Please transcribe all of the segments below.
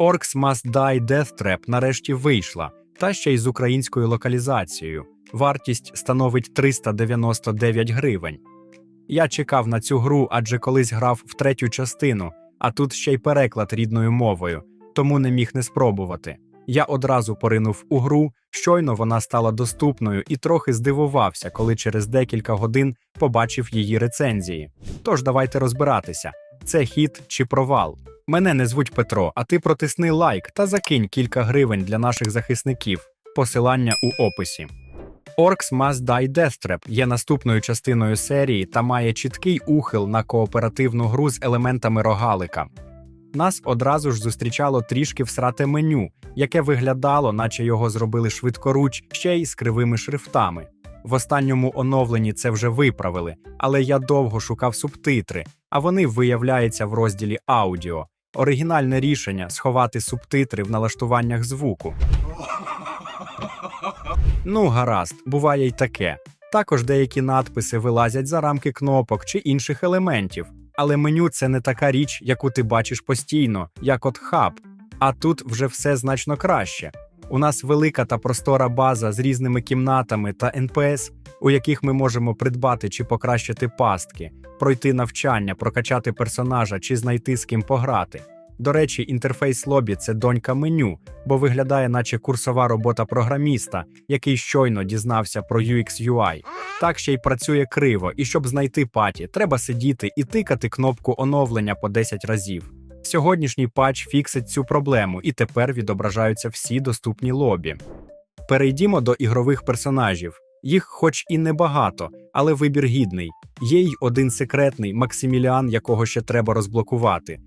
Orcs Must Die Death Trap нарешті вийшла, та ще й з українською локалізацією. Вартість становить 399 гривень. Я чекав на цю гру, адже колись грав в третю частину, а тут ще й переклад рідною мовою, тому не міг не спробувати. Я одразу поринув у гру, щойно вона стала доступною і трохи здивувався, коли через декілька годин побачив її рецензії. Тож давайте розбиратися: це хіт чи провал. Мене не звуть Петро, а ти протисни лайк та закинь кілька гривень для наших захисників. Посилання у описі. Orcs Must Die Death Trap є наступною частиною серії та має чіткий ухил на кооперативну гру з елементами рогалика. Нас одразу ж зустрічало трішки всрате меню, яке виглядало, наче його зробили швидкоруч, ще й з кривими шрифтами. В останньому оновленні це вже виправили, але я довго шукав субтитри, а вони виявляються в розділі аудіо. Оригінальне рішення сховати субтитри в налаштуваннях звуку. Ну, гаразд, буває й таке. Також деякі надписи вилазять за рамки кнопок чи інших елементів. Але меню це не така річ, яку ти бачиш постійно, як от хаб. А тут вже все значно краще. У нас велика та простора база з різними кімнатами та НПС, у яких ми можемо придбати чи покращити пастки, пройти навчання, прокачати персонажа чи знайти з ким пограти. До речі, інтерфейс лобі це донька меню, бо виглядає, наче курсова робота програміста, який щойно дізнався про UX UI. Так ще й працює криво, і щоб знайти паті, треба сидіти і тикати кнопку оновлення по 10 разів. Сьогоднішній патч фіксить цю проблему, і тепер відображаються всі доступні лобі. Перейдімо до ігрових персонажів. Їх, хоч і небагато, але вибір гідний. Є й один секретний Максиміліан, якого ще треба розблокувати.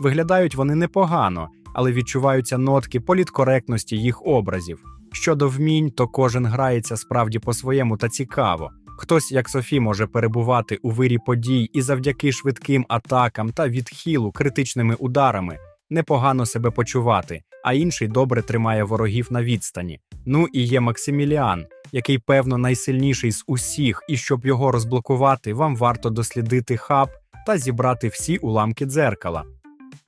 Виглядають вони непогано, але відчуваються нотки політкоректності їх образів. Щодо вмінь, то кожен грається справді по-своєму та цікаво. Хтось, як Софі, може перебувати у вирі подій і завдяки швидким атакам та відхилу критичними ударами непогано себе почувати, а інший добре тримає ворогів на відстані. Ну і є Максиміліан, який, певно, найсильніший з усіх, і щоб його розблокувати, вам варто дослідити хаб та зібрати всі уламки дзеркала.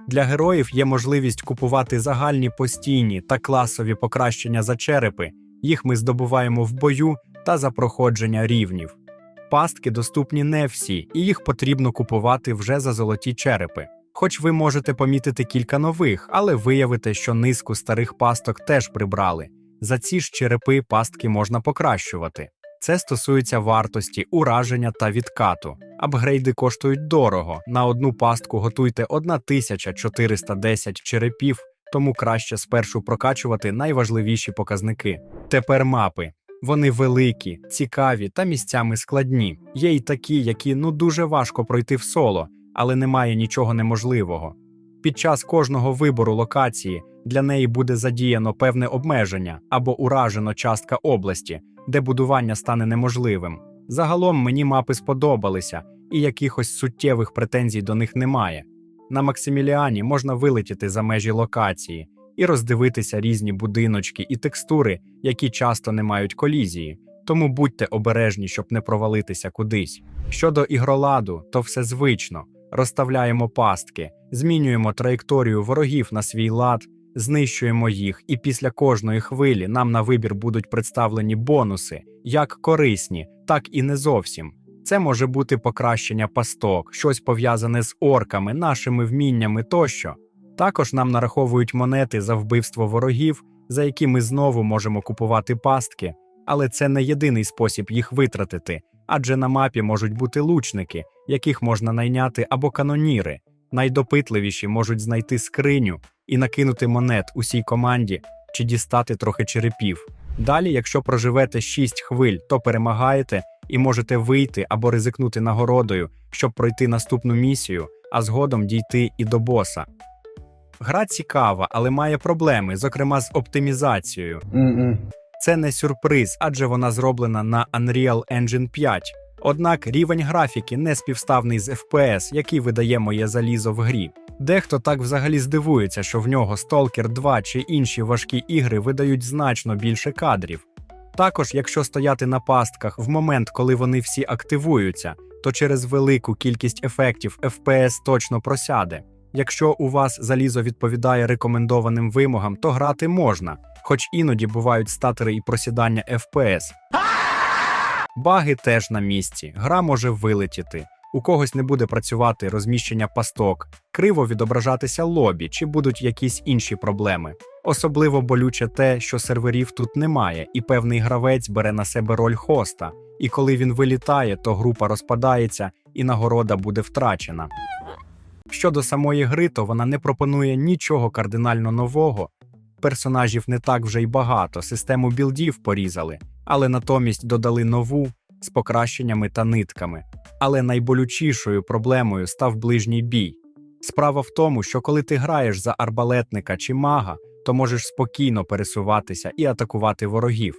Для героїв є можливість купувати загальні постійні та класові покращення за черепи. Їх ми здобуваємо в бою та за проходження рівнів. Пастки доступні не всі, і їх потрібно купувати вже за золоті черепи. Хоч ви можете помітити кілька нових, але виявите, що низку старих пасток теж прибрали. За ці ж черепи пастки можна покращувати. Це стосується вартості, ураження та відкату. Апгрейди коштують дорого. На одну пастку готуйте 1410 черепів, тому краще спершу прокачувати найважливіші показники. Тепер мапи. Вони великі, цікаві та місцями складні. Є й такі, які ну дуже важко пройти в соло, але немає нічого неможливого. Під час кожного вибору локації для неї буде задіяно певне обмеження або уражено частка області, де будування стане неможливим. Загалом мені мапи сподобалися, і якихось суттєвих претензій до них немає. На Максиміліані можна вилетіти за межі локації і роздивитися різні будиночки і текстури, які часто не мають колізії, тому будьте обережні, щоб не провалитися кудись. Щодо ігроладу, то все звично. Розставляємо пастки, змінюємо траєкторію ворогів на свій лад, знищуємо їх, і після кожної хвилі нам на вибір будуть представлені бонуси, як корисні, так і не зовсім. Це може бути покращення пасток, щось пов'язане з орками, нашими вміннями тощо. Також нам нараховують монети за вбивство ворогів, за які ми знову можемо купувати пастки, але це не єдиний спосіб їх витратити, адже на мапі можуть бути лучники, яких можна найняти або каноніри. Найдопитливіші можуть знайти скриню і накинути монет усій команді чи дістати трохи черепів. Далі, якщо проживете 6 хвиль, то перемагаєте і можете вийти або ризикнути нагородою, щоб пройти наступну місію, а згодом дійти і до боса. Гра цікава, але має проблеми, зокрема з оптимізацією. Це не сюрприз, адже вона зроблена на Unreal Engine 5. Однак рівень графіки не співставний з FPS, який видає моє залізо в грі. Дехто так взагалі здивується, що в нього Stalker 2 чи інші важкі ігри видають значно більше кадрів. Також, якщо стояти на пастках в момент, коли вони всі активуються, то через велику кількість ефектів FPS точно просяде. Якщо у вас залізо відповідає рекомендованим вимогам, то грати можна, хоч іноді бувають статери і просідання FPS. Баги теж на місці, гра може вилетіти. У когось не буде працювати розміщення пасток, криво відображатися лобі чи будуть якісь інші проблеми. Особливо болюче те, що серверів тут немає, і певний гравець бере на себе роль хоста. І коли він вилітає, то група розпадається і нагорода буде втрачена. Щодо самої гри, то вона не пропонує нічого кардинально нового. Персонажів не так вже й багато, систему білдів порізали, але натомість додали нову з покращеннями та нитками. Але найболючішою проблемою став ближній бій. Справа в тому, що коли ти граєш за арбалетника чи мага, то можеш спокійно пересуватися і атакувати ворогів.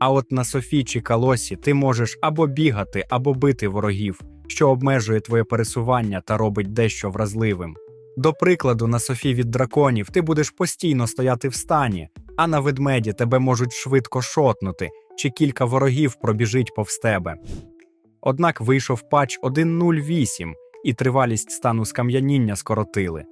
А от на Софі чи Калосі ти можеш або бігати, або бити ворогів, що обмежує твоє пересування та робить дещо вразливим. До прикладу, на Софі від драконів ти будеш постійно стояти в стані, а на ведмеді тебе можуть швидко шотнути, чи кілька ворогів пробіжить повз тебе. Однак вийшов патч 1.08 і тривалість стану скам'яніння скоротили.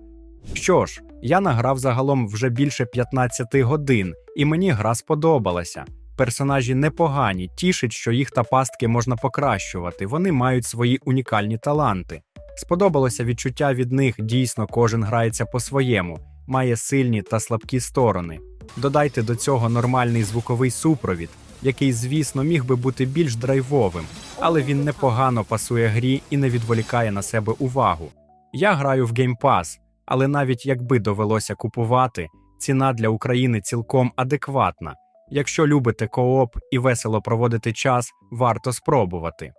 Що ж, я награв загалом вже більше 15 годин, і мені гра сподобалася. Персонажі непогані, тішить, що їх та пастки можна покращувати, вони мають свої унікальні таланти. Сподобалося відчуття від них, дійсно кожен грається по-своєму, має сильні та слабкі сторони. Додайте до цього нормальний звуковий супровід, який, звісно, міг би бути більш драйвовим, але він непогано пасує грі і не відволікає на себе увагу. Я граю в Game Pass, але навіть якби довелося купувати, ціна для України цілком адекватна. Якщо любите кооп і весело проводити час, варто спробувати.